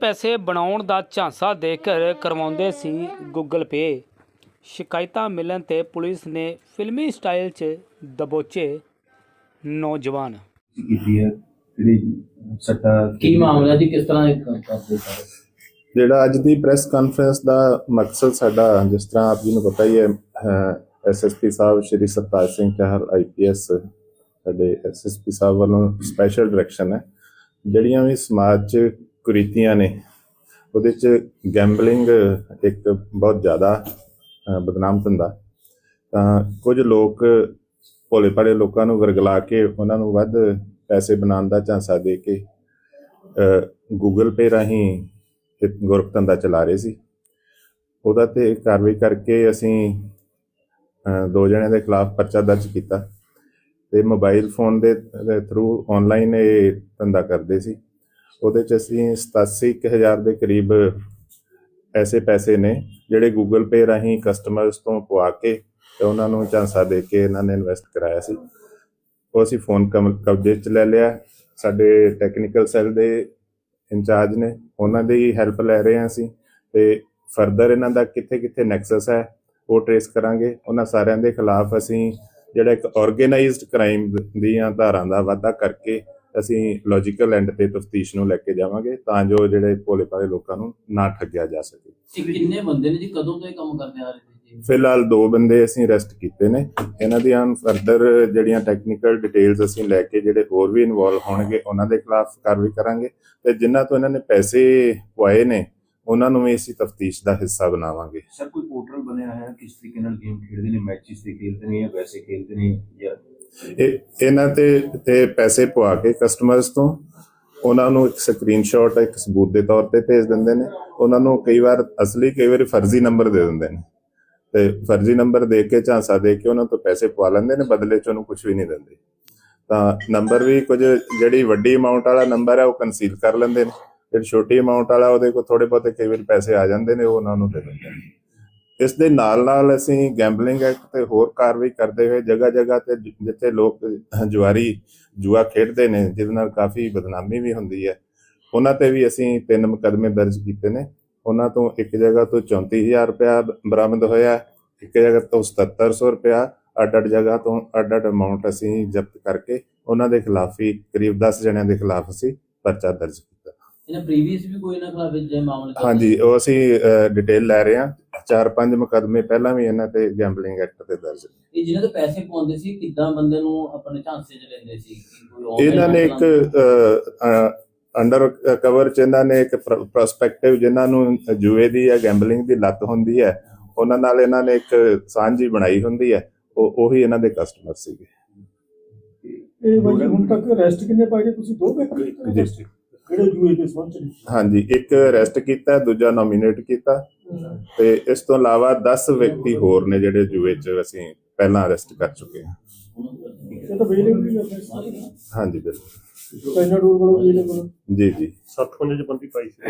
ਪੈਸੇ ਬਣਾਉਣ ਦਾ ਝਾਂਸਾ ਦੇ ਕਰ ਕਰਵਾਉਂਦੇ ਸੀ ਗੂਗਲ ਪੇ ਸ਼ਿਕਾਇਤਾਂ ਮਿਲਣ ਤੇ ਪੁਲਿਸ ਨੇ ਫਿਲਮੀ ਸਟਾਈਲ 'ਚ ਦਬੋਚੇ ਨੌਜਵਾਨ। ਕੀਤੀ ਹੈ ਜਿਹੜੀ ਸੱਟਾ ਕੀ ਮਾਮਲਾ ਜੀ? ਕਿਸ ਤਰ੍ਹਾਂ ਕਰਦੇ ਸਾਰੇ? ਜਿਹੜਾ ਅੱਜ ਦੀ ਪ੍ਰੈਸ ਕਾਨਫਰੰਸ ਦਾ ਮਕਸਦ ਸਾਡਾ ਜਿਸ ਤਰ੍ਹਾਂ ਆਪ ਜੀ ਨੂੰ ਪਤਾ ਹੀ ਹੈ ਐਸਐਸਪੀ ਸਾਹਿਬ ਸ਼੍ਰੀ ਸਤਪਾਲ ਸਿੰਘ ਚਾਹਰ ਆਈਪੀਐਸ ਸਾਡੇ ਐਸਐਸਪੀ ਸਾਹਿਬ ਵੱਲੋਂ ਸਪੈਸ਼ਲ ਡਾਇਰੈਕਸ਼ਨ ਹੈ। ਜਿਹੜੀਆਂ ਵੀ ਸਮਾਜ 'ਚ ਕੁਰੀਤੀਆਂ ਨੇ। ਉਹਦੇ 'ਚ ਗੈਂਬਲਿੰਗ ਇੱਕ ਬਹੁਤ ਜ਼ਿਆਦਾ ਬਦਨਾਮ ਧੰਦਾ। ਤਾਂ ਕੁਝ ਲੋਕ ਭੋਲੇ ਭਾਲੇ ਲੋਕਾਂ ਨੂੰ ਵਰਗਲਾ ਕੇ ਉਹਨਾਂ ਨੂੰ ਵੱਧ ਪੈਸੇ ਬਣਾਉਣ ਦਾ ਝਾਂਸਾ ਦੇ ਕੇ ਗੂਗਲ ਪੇ ਰਾਹੀਂ ਇੱਕ ਗੁਰਪ ਧੰਦਾ ਚਲਾ ਰਹੇ ਸੀ। ਉਹਦਾ ਤੇ ਕਾਰਵਾਈ ਕਰਕੇ ਅਸੀਂ ਦੋ ਜਣਿਆਂ ਦੇ ਖਿਲਾਫ ਪਰਚਾ ਦਰਜ ਕੀਤਾ। ਤੇ ਮੋਬਾਈਲ ਫੋਨ ਦੇ ਥਰੂ ਆਨਲਾਈਨ ਇਹ ਧੰਦਾ ਕਰਦੇ ਸੀ। ਉਹਦੇ ਚ ਅਸੀਂ 87000 ਦੇ ਕਰੀਬ ਐਸੇ ਪੈਸੇ ਨੇ, ਜਿਹੜੇ ਗੂਗਲ ਪੇ ਰਾਹੀਂ ਕਸਟਮਰਸ ਤੋਂ ਪਵਾ ਕੇ ਤੇ ਉਹਨਾਂ ਨੂੰ ਝਾਂਸਾ ਦੇ ਕੇ ਇਹਨਾਂ ਨੇ ਇਨਵੈਸਟ ਕਰਾਇਆ ਸੀ। ਉਹ ਅਸੀਂ ਫੋਨ ਕਮ- ਕਬਜ਼ੇ ਚ ਲੈ ਲਿਆ। ਸਾਡੇ ਟੈਕਨੀਕਲ ਸੈੱਲ ਦੇ ਇੰਚਾਰਜ ਨੇ, ਉਹਨਾਂ ਦੀ ਹੈਲਪ ਲੈ ਰਹੇ ਹਾਂ ਅਸੀਂ ਤੇ ਫਰਦਰ ਇਹਨਾਂ ਦਾ ਕਿੱਥੇ ਕਿੱਥੇ ਨੈਕਸਸ ਹੈ, ਉਹ ਟ੍ਰੇਸ ਕਰਾਂਗੇ। ਉਹਨਾਂ ਸਾਰਿਆਂ ਦੇ ਖਿਲਾਫ ਅਸੀਂ ਜਿਹੜਾ ਇੱਕ ਆਰਗੇਨਾਈਜ਼ਡ ਕ੍ਰਾਈਮ ਦੀਆਂ ਧਾਰਾਂ ਦਾ ਵਾਅਦਾ ਕਰਕੇ ਅਸੀਂ ਲੌਜੀਕਲ ਐਂਡ ਤੇ ਤਫਤੀਸ਼ ਨੂੰ ਲੈ ਕੇ ਜਾਵਾਂਗੇ ਤਾਂ ਜੋ ਜਿਹੜੇ ਭੋਲੇ ਭਾਲੇ ਲੋਕਾਂ ਨੂੰ ਨਾ ਠੱਗਿਆ ਜਾ ਸਕੇ। ਕਿੰਨੇ ਬੰਦੇ ਨੇ ਜੀ? ਕਦੋਂ ਤੋਂ ਇਹ ਕੰਮ ਕਰਦੇ ਆ ਰਹੇ ਨੇ ਜੀ? ਫਿਲਹਾਲ ਦੋ ਬੰਦੇ ਅਸੀਂ ਅਰੈਸਟ ਕੀਤੇ ਨੇ। ਇਹਨਾਂ ਦੀਆਂ ਫਰਦਰ ਜਿਹੜੀਆਂ ਟੈਕਨੀਕਲ ਡਿਟੇਲਸ ਅਸੀਂ ਲੈ ਕੇ ਜਿਹੜੇ ਹੋਰ ਵੀ ਇਨਵੋਲਵ ਹੋਣਗੇ ਉਹਨਾਂ ਦੇ ਖਿਲਾਫ ਕਾਰਵਾਈ ਕਰਾਂਗੇ। ਤੇ ਜਿਨ੍ਹਾਂ ਤੋਂ ਇਹਨਾਂ ਨੇ ਪੈਸੇ ਪਵਾਏ ਨੇ ਉਹਨਾਂ ਨੂੰ ਵੀ ਅਸੀਂ ਤਫਤੀਸ਼ ਦਾ ਹਿੱਸਾ ਬਣਾਵਾਂਗੇ। ਸਰ ਕੋਈ ਪੋਰਟਲ ਬਣਿਆ ਹੈ? ਕਿਸ ਤਰੀਕੇ ਨਾਲ ਗੇਮ ਖੇਡਦੇ ਨੇ? ਮੈਚਸ ਤੇ ਖੇਡਦੇ ਨੇ ਜਾਂ ਵੈਸੇ ਖੇਡਦੇ ਨੇ ਜਾਂ ਇਹ, ਇਹਨਾਂ ਤੇ ਤੇ ਪੈਸੇ ਪਵਾ ਕੇ ਕਸਟਮਰਸ ਤੋਂ ਉਹਨਾਂ ਨੂੰ ਇੱਕ ਸਕਰੀਨਸ਼ਾਟ ਇੱਕ ਸਬੂਤ ਦੇ ਤੌਰ ਤੇ ਭੇਜ ਦਿੰਦੇ ਨੇ। ਉਹਨਾਂ ਨੂੰ ਕਈ ਵਾਰ ਅਸਲੀ, ਕਈ ਵਾਰ ਫਰਜ਼ੀ ਨੰਬਰ ਦੇ ਦਿੰਦੇ ਨੇ। ਤੇ ਫਰਜ਼ੀ ਨੰਬਰ ਦੇ ਕੇ ਝਾਂਸਾ ਦੇ ਕੇ ਉਹਨਾਂ ਤੋਂ ਪੈਸੇ ਪਵਾ ਲੈਂਦੇ ਨੇ, ਬਦਲੇ ਚ ਉਹਨੂੰ ਕੁਝ ਵੀ ਨਹੀਂ ਦਿੰਦੇ। ਤਾਂ ਨੰਬਰ ਵੀ ਕੁਝ ਜਿਹੜੀ ਵੱਡੀ ਅਮਾਉਂਟ ਵਾਲਾ ਨੰਬਰ ਹੈ ਉਹ ਕਨਸੀਲ ਕਰ ਲੈਂਦੇ ਨੇ। ਜਿਹੜੀ ਛੋਟੀ ਅਮਾਉਂਟ ਵਾਲਾ, ਉਹਦੇ ਕੋਲ ਥੋੜੇ ਬਹੁਤੇ ਕਈ ਵਾਰ ਪੈਸੇ ਆ ਜਾਂਦੇ ਨੇ, ਉਹ ਉਹਨਾਂ ਨੂੰ ਦੇ ਦਿੰਦੇ ਨੇ। ਇਸ ਦੇ ਨਾਲ ਨਾਲ ਅਸੀਂ ਗੈਂਬਲਿੰਗ ਐਕਟ ਤੇ ਹੋਰ ਕਾਰਵਾਈ ਕਰਦੇ ਹੋਏ ਜਗ੍ਹਾ ਜਗ੍ਹਾ ਤੇ ਜਿੱਥੇ ਲੋਕ ਜੁਆਰੀ ਜੂਆ ਖੇਡਦੇ ਨੇ ਜਿਹਦੇ ਨਾਲ ਕਾਫੀ ਬਦਨਾਮੀ ਵੀ ਹੁੰਦੀ ਹੈ। ਉਹਨਾਂ ਤੇ ਵੀ ਅਸੀਂ ਤਿੰਨ ਮੁਕੱਦਮੇ ਦਰਜ ਕੀਤੇ ਨੇ। ਉਹਨਾਂ ਤੋਂ ਇੱਕ ਜਗ੍ਹਾ ਤੋਂ 34000 ਰੁਪਇਆ ਬਰਾਮਦ ਹੋਇਆ ਇੱਕ ਜਗ੍ਹਾ ਤੋਂ 7700 ਰੁਪਇਆ ਅੱਡ ਅੱਡ ਜਗ੍ਹਾ ਤੋਂ ਅੱਡ ਅੱਡ ਅਮਾਉਂਟ ਅਸੀਂ ਜ਼ਬਤ ਕਰਕੇ ਉਹਨਾਂ ਦੇ ਖਿਲਾਫ ਹੀ ਕਰੀਬ 10 ਜਣਿਆਂ ਦੇ ਖਿਲਾਫ ਅਸੀਂ ਪਰਚਾ ਦਰਜ ਕੀਤਾ। ਇਹਨਾਂ ਪ੍ਰੀਵੀਅਸ ਵੀ ਕੋਈ ਨਾ ਖਿਲਾਫ ਜੇ ਮਾਮਲੇ ਹਾਂਜੀ ਉਹ ਅਸੀਂ ਡਿਟੇਲ ਲੈ ਰਹੇ ਹਾਂ। ਚਾਰ ਪੰਜ ਮੁਕੱਦਮੇ ਪਹਿਲਾਂ ਵੀ ਇਹਨਾਂ ਤੇ ਗੈਂਬਲਿੰਗ ਐਕਟ ਤੇ ਦਰਜ ਨੇ। ਇਹ ਜਿਹਨਾਂ ਤੋਂ ਪੈਸੇ ਪਾਉਂਦੇ ਸੀ ਕਿੱਦਾਂ ਬੰਦੇ ਨੂੰ ਆਪਣੇ ਝਾਂਸੇ 'ਚ ਲੈਂਦੇ ਸੀ ਕਿ ਕੋਈ online ਇਹਨਾਂ ਨੇ ਇੱਕ ਅੰਡਰ ਕਵਰ ਚ ਇਹਨਾਂ ਨੇ ਇੱਕ ਪ੍ਰੋਸਪੈਕਟਿਵ ਜਿਨ੍ਹਾਂ ਨੂੰ ਜੂਏ ਦੀ ਜਾਂ ਗੈਂਬਲਿੰਗ ਦੀ ਲੱਤ ਹੁੰਦੀ ਹੈ ਉਹਨਾਂ ਨਾਲ ਇਹਨਾਂ ਨੇ ਇੱਕ ਸਾਂਝੀ ਬਣਾਈ ਹੁੰਦੀ ਹੈ ਉਹ ਉਹੀ ਇਹਨਾਂ ਦੇ ਕਸਟਮਰ ਸੀਗੇ। ਇਹ ਬਾਈ ਹੁਣ ਤੱਕ ਅਰੈਸਟ ਕਿੰਨੇ ਪਾਏ ਨੇ? ਤੁਸੀਂ ਦੋ ਵਿਅਕਤੀ? ਜੀ। ਕਿਹੜੇ ਜੂਏ ਦੇ ਸੰਬੰਧ ਚ ਨੇ? ਹਾਂਜੀ ਇੱਕ ਅਰੈਸਟ ਕੀਤਾ ਦੂਜਾ ਨੋਮੀਨੇਟ ਕੀਤਾ ਤੇ ਇਸ ਤੋਂ ਇਲਾਵਾ 10 ਵਿਅਕਤੀ ਹੋਰ ਨੇ ਜਿਹੜੇ ਜੂਏ 'ਚ ਅਸੀਂ ਪਹਿਲਾਂ ਅਰੈਸਟ ਕਰ ਚੁੱਕੇ ਹਾਂ। ਇਹ ਤਾਂ ਹਾਂਜੀ ਬਿਲਕੁਲ। ਪੈਨਾ ਡੋਰ ਕੋਲ ਅਵੇਲੇਬਲ ਜੀ ਜੀ। 7 5 ਚ ਬੰਦੀ ਪਾਈ ਸੀ।